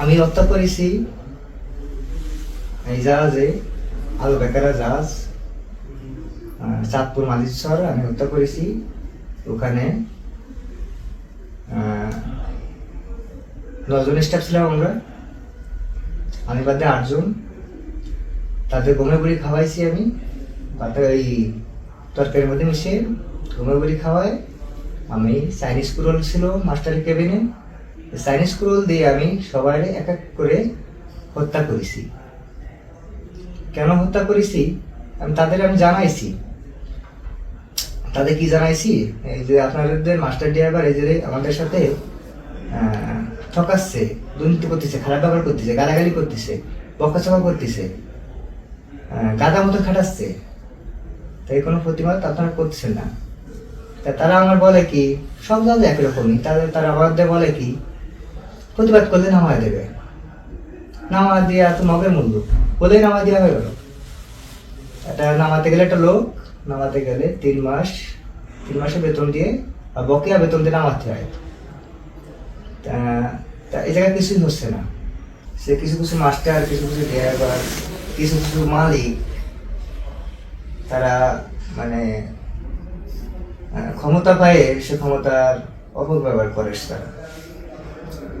আমি হত্যা করেছি। এই জাহাজে, আলু বেকারা জাহাজ চাঁদপুর মালিশ্বর আমি হত্যা করেছি। ওখানে নজন স্টাফ ছিলাম আমরা। আমি বাদে আটজন। তাদের গমে বুড়ি খাওয়াইছি আমি। তাতে ওই তরকারির মধ্যে মিশিয়ে গমে বুড়ি খাওয়াই আমি চাইনিজ কুরল ছিল, মাস্টারের কেবিনে চাইনিজ কুরল দিয়ে আমি সবাই এক এক করে হত্যা করেছি। কেন হত্যা করেছি? আমি তাদের আমি জানাইছি। তাদের কি জানাইছি? এই যে আপনাদের মাস্টার ড্রাইভার, এই যে আমাদের সাথে ঠকাচ্ছে, দুর্নীতি করতেছে, খারাপ ব্যবহার করতেছে, গালাগালি করতেছে, বকাচকা করতেছে গাদা মতো খাটাচ্ছে। তাই কোনো প্রতিবাদ আপনারা করছেন না। তা তারা আমার বলে কি, সব জায়গায় একরকমই তাদের তারা আমাদের বলে কি প্রতিবাদ করলে নামায় দেবে। নামা দিয়ে এত মগের মূল্য বলেই নামা দেওয়া হয়ে গেল। এটা নামাতে গেলে একটা লোক নামাতে গেলে তিন মাস, তিন মাসের বেতন দিয়ে বা বকেয়া বেতন দিয়ে নামাতে হয় তা- তা এই জায়গায় কিছুই হচ্ছে না। সে কিছু কিছু মাস্টার, কিছু কিছু ড্রাইভার, কিছু কিছু মালিক, তারা মানে ক্ষমতা পায়ে সে ক্ষমতার অপব্যবহার করে তারা।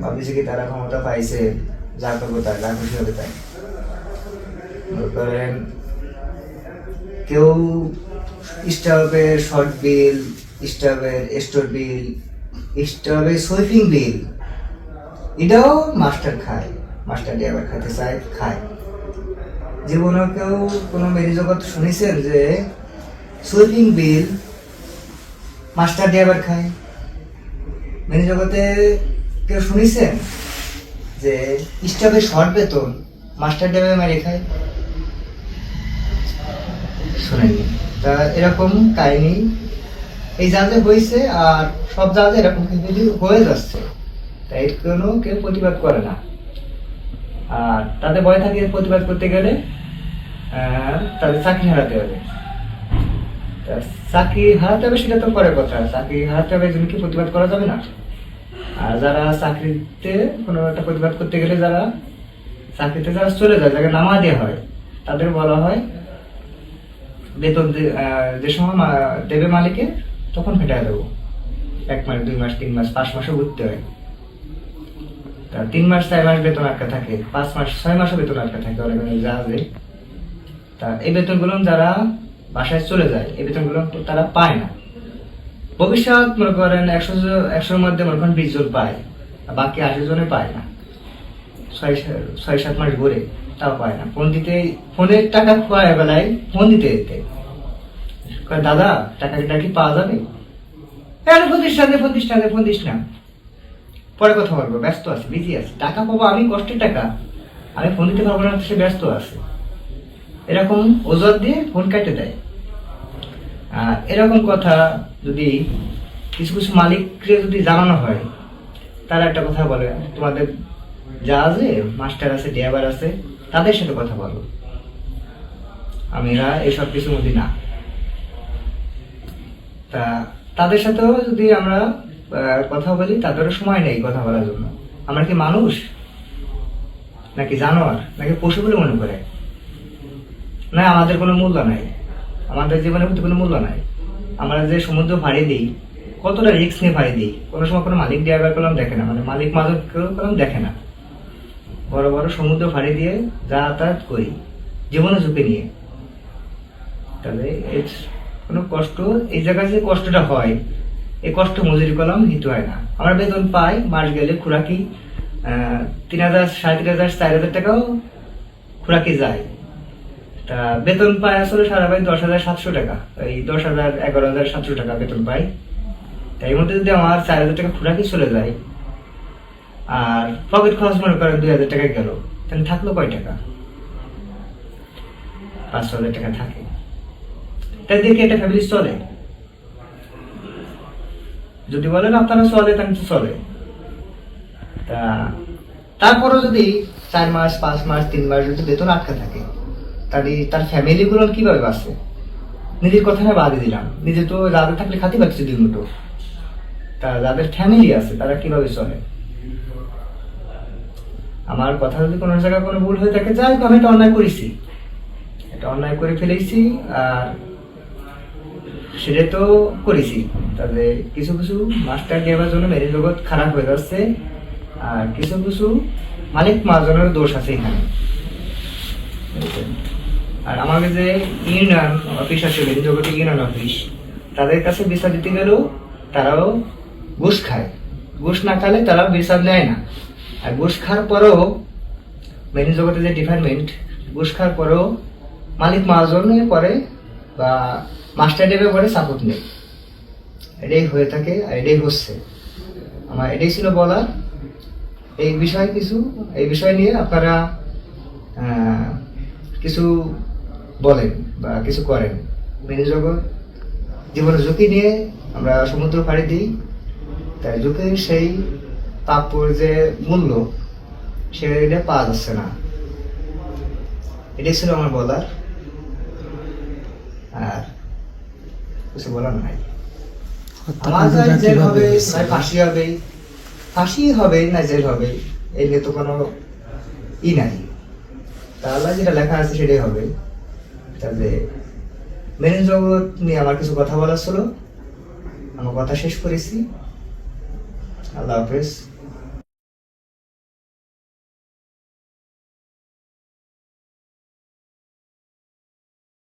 ভাবতেছে কি তারা ক্ষমতা পাইছে, যা করব যা খুশি হবে তাই। করেন কেউ স্টাফের শর্ট বিল স্টাফের স্টোর বিল স্টাফের সুইপিং বিল এটাও মাস্টার খায় মাস্টার ড্রাইভার খাতে চায়, খায়। জীবনে কেউ কোনো মেরি জগৎ শুনেছেন যে সুইপিং বিল মাস্টার ড্রাইভার খায়? মেরি জগতে কেউ শুনেছেন যে স্টাফের শর্ট বেতন মাস্টার ড্রাইভার মেরে খায় শোনেননি। তা এরকম কাহিনী এই জাহাজে হয়েছে আর সব জাহাজে এরকম কিন্তু হয়ে যাচ্ছে। তাই এর কোনো কেউ প্রতিবাদ করে না। আর তাদের ভয় থাকে প্রতিবাদ করতে গেলে তাদের চাকরি হারাতে হবে। চাকরি হারাতে হবে সেটা তো পরের কথা। চাকরি হারাতে হবে জন্য কি প্রতিবাদ করা যাবে না? আর যারা চাকরিতে কোনো একটা প্রতিবাদ করতে গেলে যারা চাকরিতে যারা চলে যায়, যাকে নামা দেওয়া হয়, তাদের বলা হয় বেতন যে সময় দেবে মালিকে, তখন ফেটাই দেবো। এক মাস, দুই মাস, তিন মাস, পাঁচ মাসও ঘুরতে হয়। তা তিন মাস, চার মাস বেতন আটকা থাকে, পাঁচ মাস, ছয় মাসও বেতন আটকা থাকে অনেক জাহাজে। তা এই বেতনগুলো যারা বাসায় চলে যায়, এই বেতনগুলো তারা পায় না। ভবিষ্যৎ মনে করেন একশো একশোর মধ্যে মনে করেন বিশ জন পায় বাকি আশি জনে পায় না। ছয় ছয়, সাত মাস ঘুরে তাও পায় না। ফোন দিতে, ফোনের টাকা পায় বেলায় ফোন দিতে দিতে। দাদা, টাকাটা কি পাওয়া যাবে? হ্যাঁ প্রতিষ্ঠানে প্রতিষ্ঠানে ফোন দিস না পরে কথা বলব, ব্যস্ত আছে, বিজি আছে। টাকা পাবো আমি কষ্টের টাকা। আমি ফোন দিতে পারব না, সে ব্যস্ত আছে। এরকম ওজন দিয়ে ফোন কেটে দেয়। এরকম কথা যদি কিছু কিছু মালিককে যদি জানানো হয়, তারা একটা কথা বলে, তোমাদের যা আছে, মাস্টার আছে, ড্রাইভার আছে, তাদের সাথে কথা বলো। আমিরা এসব কিছুর মধ্যে না। তা তাদের সাথেও যদি আমরা কথা বলি, তাদেরও সময় নেই কথা বলার জন্য। আমরা কি মানুষ? নাকি জানোয়ার? নাকি পশু বলে মনে করে? না, আমাদের কোনো মূল্য নাই। আমাদের জীবনের প্রতি কোনো মূল্য নাই। আমরা যে সমুদ্র ভাড়ি দিই, কতটা রিস্ক নিয়ে ভাড়ি দিই, কোনো সময় কোনো মালিক ড্রাইভার কলম দেখে না মানে মালিক মাদক কলম দেখে না। বড় বড় সমুদ্র ভাড়ি দিয়ে যাতায়াত করি, জীবনে ঝুঁকি নিয়ে। তাহলে এর কোনো কষ্ট, এই জায়গায় যে কষ্টটা হয়, এই কষ্ট মজুরি কলম হিত হয় না। আমরা বেতন পাই, মাস গেলে খুরাকি তিন হাজার, সাড়ে তিন হাজার, চার হাজার টাকাও খুরাকি যায়। তা বেতন পায় আসলে সারা পাই দশ হাজার সাতশো টাকা। এই দশ হাজার এগারো হাজার সাতশো টাকা বেতন পাই তাই মধ্যে যদি আমার চার হাজার টাকা খুরাকি চলে যায়, আর পকেট খরচ মনে করেন দুই হাজার টাকা গেল, তাহলে থাকল কয় টাকা? পাঁচশো হাজার টাকা থাকে। তাই কি একটা ফ্যামিলি চলে। যদি বলেন আপনারা চলে, তাহলে তো চলে। তা, তারপরেও যদি চার মাস, পাঁচ মাস, তিন মাস যদি বেতন আটকা থাকে তাহলে তার ফ্যামিলি গুলো কীভাবে বাঁচবে নিজের কথা না বাদে দিলাম। নিজে তো যাদের থাকলে খাতি পাচ্ছে দুই মুঠো। তা যাদের ফ্যামিলি আছে, তারা কীভাবে চলে? আমার কথা যদি কোনো জায়গায় কোনো ভুল হয়ে থাকে, যাই আমি এটা অন্যায় করেছি। এটা অন্যায় করে ফেলেছি, আর সেটা তো করেছি। তবে কিছু কিছু মাস্টার দেওয়ার জন্য মেরে জগৎ খারাপ হয়ে যাচ্ছে, আর কিছু কিছু মালিক মার্জনের দোষ আছে এখানে? আর আমাকে যে ইউনিয়ন অফিস আছে জগতে ইউনিয়ন অফিস, তাদের কাছে বিচার দিতে গেলেও তারাও ঘুষ খায়। ঘুষ না খালে তারা বিচার নেয় না। আর ঘুষ খাওয়ার পরেও মেরিন জগতে যে ডিপার্টমেন্ট ঘুষ খাওয়ার পরেও মালিক মহাজনে পরে বা মাস্টার ডেবে পরে সাপোর্ট নেই এটাই হয়ে থাকে আর এটাই হচ্ছে। আমার এটাই ছিল বলার। এই বিষয় কিছু, এই বিষয় নিয়ে আপনারা কিছু বলেন বা কিছু করেন। মেনে জগৎ জীবনের ঝুঁকি নিয়ে আমরা সমুদ্র পাড়ি দিই। তাই ঝুঁকির সেই প্রাপ্যর যে মূল্য সেটা পাওয়া যাচ্ছে না। এটাই ছিল আমার বলার। আর কিছু বলার নাই। আমার যা জেল হবে ফাঁসি হবে ফাঁসি হবে না জেল হবে এই নিয়ে তো কোনো ই নাই। তাহলে যেটা লেখা আছে সেটাই হবে। তাহলে মেরিন জগৎ নিয়ে আমার কিছু কথা বলার ছিল। আমার কথা শেষ করেছি। আল্লাহ হাফেজ।